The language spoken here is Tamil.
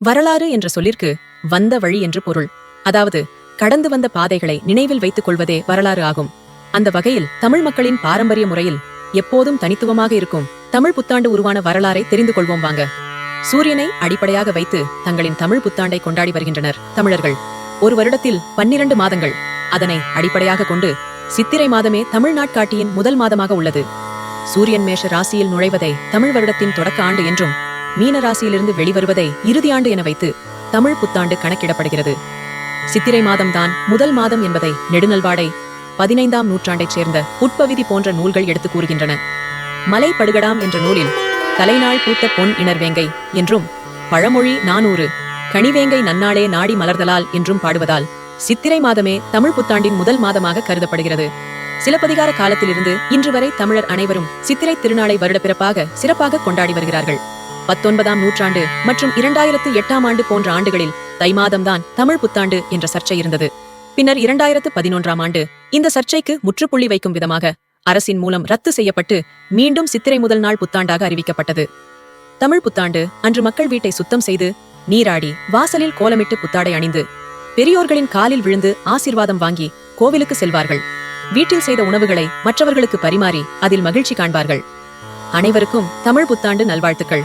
வரலாறு என்ற சொல்லிற்கு வந்த வழி என்று பொருள். அதாவது கடந்து வந்த பாதைகளை நினைவில் வைத்துக் கொள்வதே வரலாறு ஆகும். அந்த வகையில் தமிழ் மக்களின் பாரம்பரிய முறையில் எப்போதும் தனித்துவமாக இருக்கும் தமிழ் புத்தாண்டு உருவான வரலாறை தெரிந்து கொள்வோம் வாங்க. சூரியனை அடிப்படையாக வைத்து தங்களின் தமிழ் புத்தாண்டை கொண்டாடி வருகின்றனர் தமிழர்கள். ஒரு வருடத்தில் பன்னிரண்டு மாதங்கள். அதனை அடிப்படையாக கொண்டு சித்திரை மாதமே தமிழ் நாட்காட்டியின் முதல் மாதமாக உள்ளது. சூரியன் மேஷ ராசியில் நுழைவதை தமிழ் வருடத்தின் தொடக்க ஆண்டு என்றும் மீன ராசியிலிருந்து வெளிவருவதை இறுதி ஆண்டு என வைத்து தமிழ் புத்தாண்டு கணக்கிடப்படுகிறது. சித்திரை மாதம்தான் முதல் மாதம் என்பதை நெடுநல்வாடை பதினைந்தாம் நூற்றாண்டைச் சேர்ந்த உட்பவிதி போன்ற நூல்கள் எடுத்து கூறுகின்றன. மலை படுகடாம் என்ற நூலில் தலைநாள் பூத்த பொன் இணர்வேங்கை என்றும் பழமொழி நானூறு கனிவேங்கை நன்னாளே நாடி மலர்தலால் என்றும் பாடுவதால் சித்திரை மாதமே தமிழ் புத்தாண்டின் முதல் மாதமாக கருதப்படுகிறது. சிலப்பதிகார காலத்திலிருந்து இன்று வரை தமிழர் அனைவரும் சித்திரை திருநாளை வருடப்பிறப்பாக சிறப்பாக கொண்டாடி வருகிறார்கள். பத்தொன்பதாம் நூற்றாண்டு மற்றும் இரண்டாயிரத்து எட்டாம் ஆண்டு போன்ற ஆண்டுகளில் தை மாதம்தான் தமிழ் புத்தாண்டு என்ற சர்ச்சை இருந்தது. பின்னர் இரண்டாயிரத்து பதினொன்றாம் ஆண்டு இந்த சர்ச்சைக்கு முற்றுப்புள்ளி வைக்கும் விதமாக அரசின் மூலம் ரத்து செய்யப்பட்டு மீண்டும் சித்திரை முதல் நாள் புத்தாண்டாக அறிவிக்கப்பட்டது. தமிழ் புத்தாண்டு அன்று மக்கள் வீட்டை சுத்தம் செய்து நீராடி வாசலில் கோலமிட்டு புத்தாடை அணிந்து பெரியோர்களின் காலில் விழுந்து ஆசீர்வாதம் வாங்கி கோவிலுக்கு செல்வார்கள். வீட்டில் செய்த உணவுகளை மற்றவர்களுக்கு பரிமாறி அதில் மகிழ்ச்சி காண்பார்கள். அனைவருக்கும் தமிழ் புத்தாண்டு நல்வாழ்த்துக்கள்.